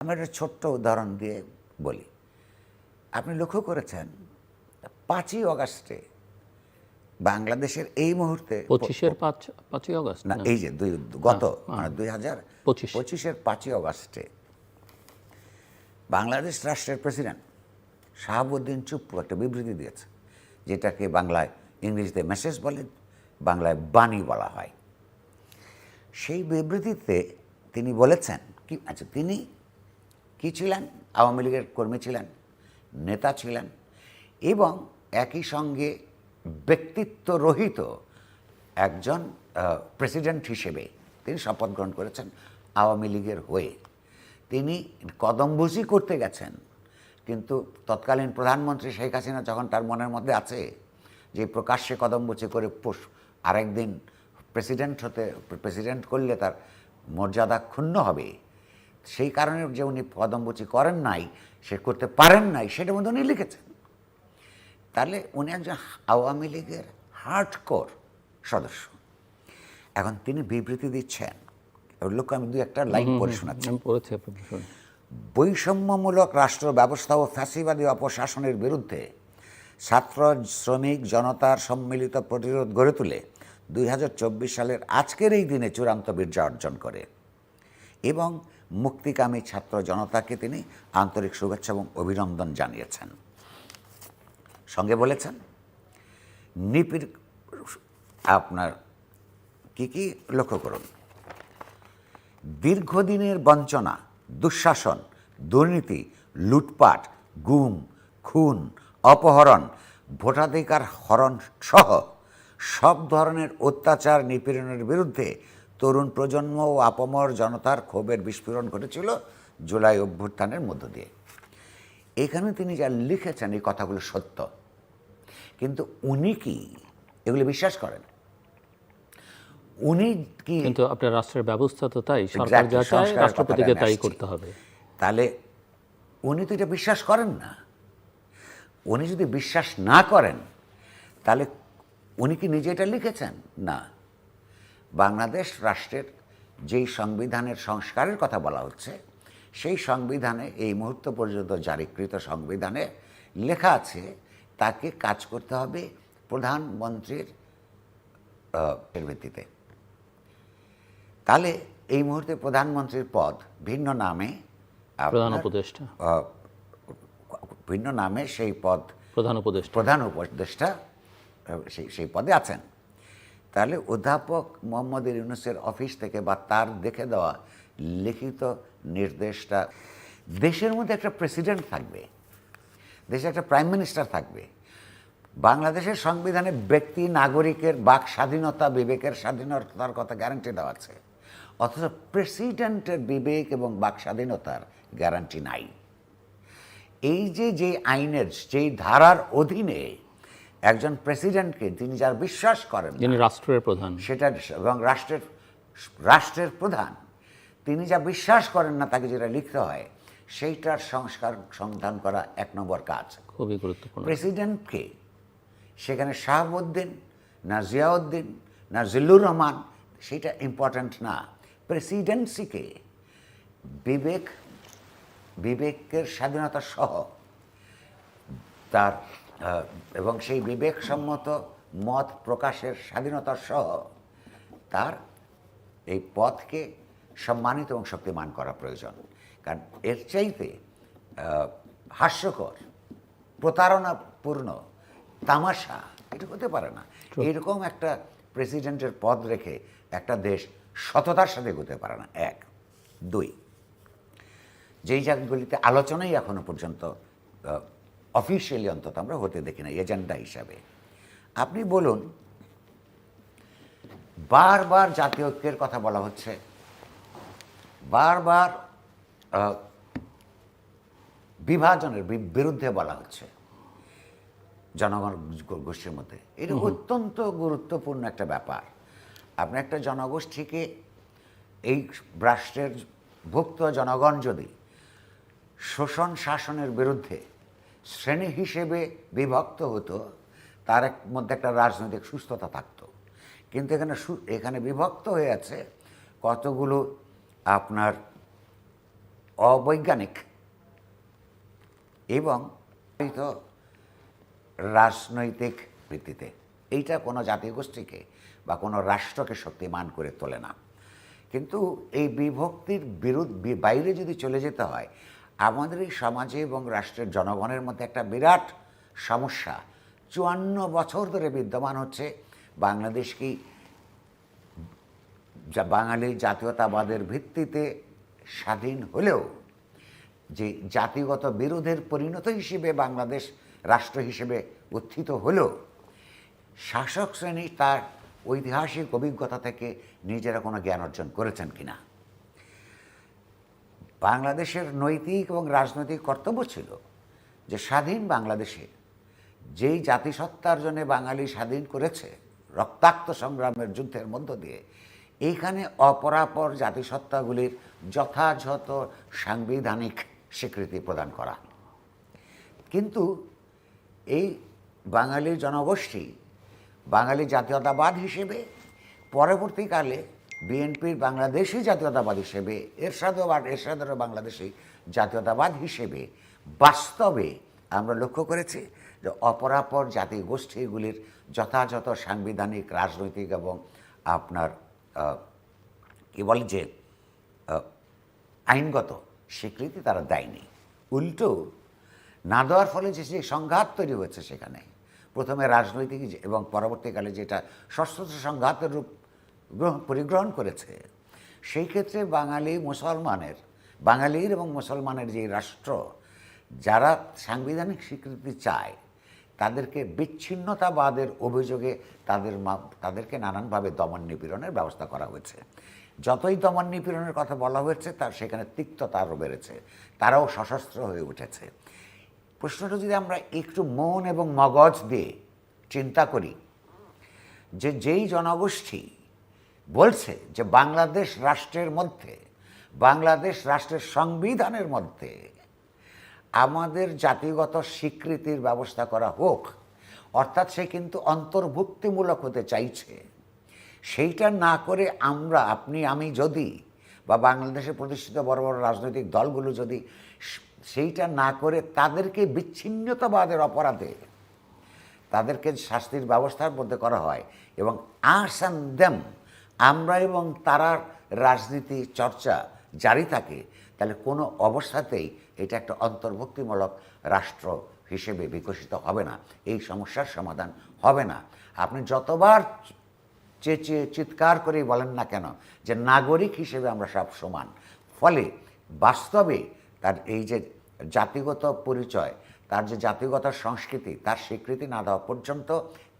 আমি একটা ছোট্ট উদাহরণ দিয়ে বলি আপনি লক্ষ্য করেছেন পাঁচই অগাস্টে বাংলাদেশের এই মুহূর্তে পঁচিশের পাঁচ পাঁচই অগস্ট না? এই যে দুই গত মানে দুই হাজার পঁচিশ। পঁচিশের পাঁচই অগাস্টে বাংলাদেশ রাষ্ট্রের প্রেসিডেন্ট শাহাবুদ্দিন চুপ্পু একটা বিবৃতি দিয়েছে যেটাকে বাংলায় ইংরেজিতে মেসেজ বলে বাংলায় বাণী বলা হয় সেই বিবৃতিতে তিনি বলেছেন কি আচ্ছা তিনি কি ছিলেন? আওয়ামী লীগের কর্মী ছিলেন, নেতা ছিলেন এবং একই সঙ্গে ব্যক্তিত্ব রহিত একজন প্রেসিডেন্ট হিসেবে তিনি শপথ গ্রহণ করেছেন আওয়ামী লীগের হয়ে। তিনি কদমবুজি করতে গেছেন, কিন্তু তৎকালীন প্রধানমন্ত্রী শেখ হাসিনা যখন তার মনের মধ্যে আছে যে প্রকাশ্যে কদমবুচি করে পোষ আরেকদিন প্রেসিডেন্ট হতে প্রেসিডেন্ট করলে তার মর্যাদা ক্ষুণ্ণ হবে সেই কারণে যে উনি কদমবুচি করেন নাই সে করতে পারেন নাই সেটা মধ্যে উনি লিখেছেন। তাহলে উনি একজন আওয়ামী লীগের হার্ডকোর সদস্য। এখন তিনি বিবৃতি দিচ্ছেন। লোক আমি দু একটা লাইন পড়ে শোনাচ্ছি। বৈষম্যমূলক রাষ্ট্র ব্যবস্থা ও ফ্যাসিবাদী অপশাসনের বিরুদ্ধে ছাত্র শ্রমিক জনতার সম্মিলিত প্রতিরোধ গড়ে তুলে দুই হাজার চব্বিশ সালের আজকের এই দিনে চূড়ান্ত বিজয় অর্জন করে। এবং মুক্তিকামী ছাত্র জনতাকে তিনি আন্তরিক শুভেচ্ছা এবং অভিনন্দন জানিয়েছেন। সঙ্গে বলেছেন, নিপির আপনার কি কি লক্ষ্য করুন? দীর্ঘদিনের বঞ্চনা, দুঃশাসন, দুর্নীতি, লুটপাট, গুম, খুন, অপহরণ, ভোটাধিকার হরণ সহ সব ধরনের অত্যাচার নিপীড়নের বিরুদ্ধে তরুণ প্রজন্ম ও আপমর জনতার ক্ষোভের বিস্ফোরণ ঘটেছিল জুলাই অভ্যুত্থানের মধ্য দিয়ে। এখানে তিনি যা লিখেছেন এই কথাগুলো সত্য। কিন্তু উনি কি? এগুলো বিশ্বাস করেন? উনি কি কিন্তু আপনার রাষ্ট্রের ব্যবস্থা তো তাই সরকার যা চায় রাষ্ট্রপতিকে তাই করতে হবে। তাহলে উনি তো এটা বিশ্বাস করেন না। উনি যদি বিশ্বাস না করেন তাহলে উনি কি নিজে এটা লিখেছেন? না। বাংলাদেশ রাষ্ট্রের যেই সংবিধানের সংস্কারের কথা বলা হচ্ছে সেই সংবিধানে এই মুহূর্ত পর্যন্ত জারিকৃত সংবিধানে লেখা আছে তাকে কাজ করতে হবে প্রধানমন্ত্রীর ভিত্তিতে। তাহলে এই মুহূর্তে প্রধানমন্ত্রীর পদ ভিন্ন নামে প্রধান উপদেষ্টা। ভিন্ন নামে সেই পদ প্রধান উপদেষ্টা। প্রধান উপদেষ্টা সেই সেই পদে আছেন। তাহলে অধ্যাপক মোহাম্মদ ইউনুসের অফিস থেকে বা তার দেখে দেওয়া লিখিত নির্দেশটা দেশের মধ্যে একটা প্রেসিডেন্ট থাকবে, দেশে একটা প্রাইম মিনিস্টার থাকবে। বাংলাদেশের সংবিধানে ব্যক্তি, নাগরিকের বাক স্বাধীনতা, বিবেকের স্বাধীনতার কথা গ্যারান্টি দেওয়া আছে। অথচ প্রেসিডেন্টের বিবেক এবং বাক স্বাধীনতার গ্যারান্টি নাই। এই যে যে আইনের, যেই ধারার অধীনে একজন প্রেসিডেন্টকে তিনি যার বিশ্বাস করেন যিনি রাষ্ট্রের প্রধান। সেটা এবং রাষ্ট্রের রাষ্ট্রের প্রধান তিনি যা বিশ্বাস করেন না তাকে যেটা লিখতে হয় সেইটার সংস্কার সন্ধান করা এক নম্বর কাজ। খুবই গুরুত্বপূর্ণ। প্রেসিডেন্টকে সেখানে শাহাবুদ্দিন না জিয়াউদ্দিন না জিল্লুর রহমান সেটা ইম্পর্ট্যান্ট না। প্রেসিডেন্সিকে বিবেক বিবেকের স্বাধীনতা সহ তার এবং সেই বিবেকসম্মত মত প্রকাশের স্বাধীনতা সহ তার এই পথকে সম্মানিত এবং শক্তিমান করা প্রয়োজন। কারণ এর চাইতে হাস্যকর প্রতারণাপূর্ণ তামাশা এটা হতে পারে না। এরকম একটা প্রেসিডেন্টের পদ রেখে একটা দেশ সততার সাথে এগোতে পারে না। এক। দুই। যেই জায়গাগুলিতে আলোচনাই এখনও পর্যন্ত অফিসিয়ালি অন্তত আমরা হতে দেখি না এজেন্ডা হিসাবে। আপনি বলুন বারবার জাতীয় ঐক্যের কথা বলা হচ্ছে। বারবার বিভাজনের বিরুদ্ধে বলা হচ্ছে। জনগণ গোষ্ঠীর মধ্যে। এটা অত্যন্ত গুরুত্বপূর্ণ একটা ব্যাপার। আপনি একটা জনগোষ্ঠীকে এই রাষ্ট্রের ভুক্ত জনগণ যদি শোষণ শাসনের বিরুদ্ধে শ্রেণি হিসেবে বিভক্ত হতো, তার মধ্যে একটা রাজনৈতিক সুস্থতা থাকতো। কিন্তু এখানে এখানে বিভক্ত হয়ে আছে কতগুলো আপনার অবৈজ্ঞানিক এবং রাজনৈতিক ভিত্তিতে। এইটা কোনো জাতীয় গোষ্ঠীকে বা কোনো রাষ্ট্রকে শক্তিমান করে তোলে না। কিন্তু এই বিভক্তির বিরুদ্ধ, বাইরে যদি চলে যেতে হয় আমাদের এই সমাজে এবং রাষ্ট্রের জনগণের মধ্যে একটা বিরাট সমস্যা। চুয়ান্ন বছর ধরে বিদ্যমান হচ্ছে বাংলাদেশ কি যা বাঙালি জাতীয়তাবাদের ভিত্তিতে স্বাধীন হলেও যে জাতিগত বিরোধের পরিণত হিসেবে বাংলাদেশ রাষ্ট্র হিসেবে উত্থিত হলেও শাসক শ্রেণি তার ঐতিহাসিক অভিজ্ঞতা থেকে নিজেরা কোনো জ্ঞান অর্জন করেছেন কিনা? বাংলাদেশের নৈতিক এবং রাজনৈতিক কর্তব্য ছিল যে স্বাধীন বাংলাদেশে যেই জাতিসত্তার জন্য বাঙালি স্বাধীন করেছে, রক্তাক্ত সংগ্রামের যুদ্ধের মধ্য দিয়ে, এইখানে অপরাপর জাতিসত্তাগুলির যথাযথ সাংবিধানিক স্বীকৃতি প্রদান করা। কিন্তু এই বাঙালি জনগোষ্ঠী, বাঙালি জাতীয়তাবাদ হিসেবে পরবর্তীকালে বিএনপির বাংলাদেশি জাতীয়তাবাদ হিসেবে, এরশাদাবাদ এরশাদের বাংলাদেশি জাতীয়তাবাদ হিসেবে বাস্তবে আমরা লক্ষ্য করেছি যে অপরাপর জাতি গোষ্ঠীগুলির যথাযথ সাংবিধানিক, রাজনৈতিক এবং আপনার কি বলে যে আইনগত স্বীকৃতি তারা দেয়নি। উল্টো, না দেওয়ার ফলে যে সংঘাত তৈরি হয়েছে সেখানে, প্রথমে রাজনৈতিক এবং পরবর্তীকালে যেটা সশস্ত্র সংঘাতের রূপ পরিগ্রহণ করেছে। সেই ক্ষেত্রে বাঙালি মুসলমানের, বাঙালির এবং মুসলমানের যে রাষ্ট্র, যারা সাংবিধানিক স্বীকৃতি চায়, তাদেরকে বিচ্ছিন্নতাবাদের অভিযোগে তাদের তাদেরকে নানানভাবে দমন নিপীড়নের ব্যবস্থা করা হয়েছে। যতই দমন নিপীড়নের কথা বলা হয়েছে, তার সেখানে তিক্ততা আরও বেড়েছে। তারাও সশস্ত্র হয়ে উঠেছে। প্রশ্নটা যদি আমরা একটু মন এবং মগজ দিয়ে চিন্তা করি, যে যেই জনগোষ্ঠী বলছে যে বাংলাদেশ রাষ্ট্রের মধ্যে, বাংলাদেশ রাষ্ট্রের সংবিধানের মধ্যে আমাদের জাতিগত স্বীকৃতির ব্যবস্থা করা হোক, অর্থাৎ সে কিন্তু অন্তর্ভুক্তিমূলক হতে চাইছে। সেইটা না করে আমরা, আপনি, আমি যদি বা বাংলাদেশে প্রতিষ্ঠিত বড় বড় রাজনৈতিক দলগুলো যদি সেইটা না করে তাদেরকে বিচ্ছিন্নতাবাদের অপরাধে তাদেরকে শাস্তির ব্যবস্থার মধ্যে করা হয় এবং আস অ্যান্ড দেম আমরা এবং তারার রাজনীতি চর্চা জারি থাকে, তাহলে কোনো অবস্থাতেই এটা একটা অন্তর্ভুক্তিমূলক রাষ্ট্র হিসেবে বিকশিত হবে না, এই সমস্যার সমাধান হবে না। আপনি যতবার চেঁচিয়ে চিৎকার করেই বলেন না কেন যে নাগরিক হিসেবে আমরা সব সমান, ফলে বাস্তবে তার এই যে জাতিগত পরিচয়, তার যে জাতিগত সংস্কৃতি, তার স্বীকৃতি না দেওয়া পর্যন্ত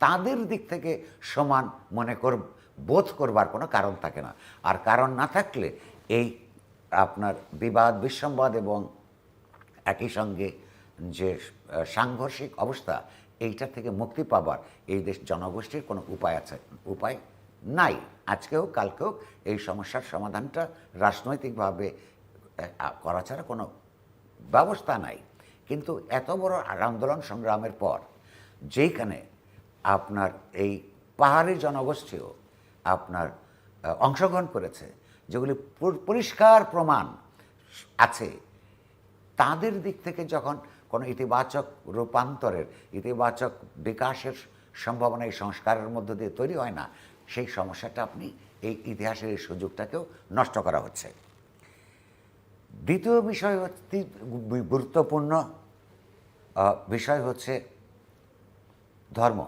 তাদের দিক থেকে সমান মনে কর বোধ করবার কোনো কারণ থাকে না। আর কারণ না থাকলে এই আপনার বিবাদ, বিসম্বাদ এবং একই সঙ্গে যে সাংঘর্ষিক অবস্থা, এইটা থেকে মুক্তি পাবার এই দেশ জনগোষ্ঠীর কোনো উপায় আছে, উপায় নাই। আজকেও কালকেও এই সমস্যার সমাধানটা রাজনৈতিকভাবে করা ছাড়া কোনো ব্যবস্থা নাই। কিন্তু এত বড় আন্দোলন সংগ্রামের পর, যেইখানে আপনার এই পাহাড়ি জনগোষ্ঠীও আপনার অংশগ্রহণ করেছে, যেগুলি পরিষ্কার প্রমাণ আছে, তাদের দিক থেকে যখন কোনো ইতিবাচক রূপান্তরের, ইতিবাচক বিকাশের সম্ভাবনা এই সংস্কারের মধ্য দিয়ে তৈরি হয় না, সেই সমস্যাটা আপনি এই ইতিহাসের এই সুযোগটাকেও নষ্ট করা হচ্ছে। দ্বিতীয় বিষয় হচ্ছে, গুরুত্বপূর্ণ বিষয় হচ্ছে ধর্ম।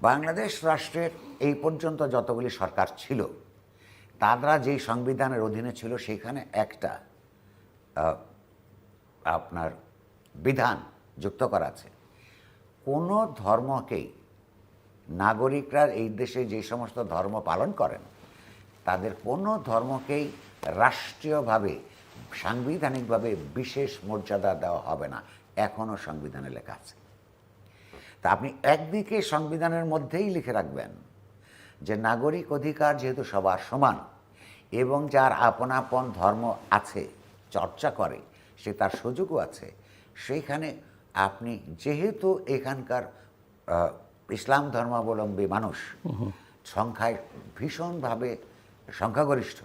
বাংলাদেশ রাষ্ট্রের এই পর্যন্ত যতগুলি সরকার ছিল, তারা যেই সংবিধানের অধীনে ছিল সেখানে একটা আপনার বিধান যুক্ত করা আছে। কোনো ধর্মকেই নাগরিকরা এই দেশে যে সমস্ত ধর্ম পালন করেন, তাদের কোনো ধর্মকেই রাষ্ট্রীয়ভাবে, সাংবিধানিকভাবে বিশেষ মর্যাদা দেওয়া হবে না। এখনও সংবিধানে লেখা আছে। তা আপনি একদিকে সংবিধানের মধ্যেই লিখে রাখবেন যে নাগরিক অধিকার যেহেতু সবার সমান এবং যার আপন আপন ধর্ম আছে চর্চা করে সে তার সুযোগও আছে সেইখানে আপনি যেহেতু এখানকার ইসলাম ধর্মাবলম্বী মানুষ সংখ্যায় ভীষণভাবে সংখ্যাগরিষ্ঠ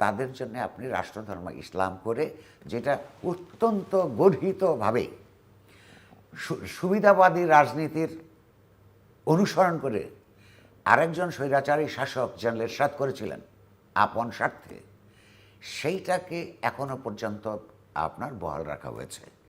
তাদের জন্য আপনি রাষ্ট্রধর্ম ইসলাম করে যেটা অত্যন্ত গর্হিতভাবে সুবিধাবাদী রাজনীতির অনুসরণ করে আরেকজন স্বৈরাচারী শাসক জেনারেল এরশাদ করেছিলেন আপন স্বার্থে। সেইটাকে এখনও পর্যন্ত আপনার বহাল রাখা হয়েছে।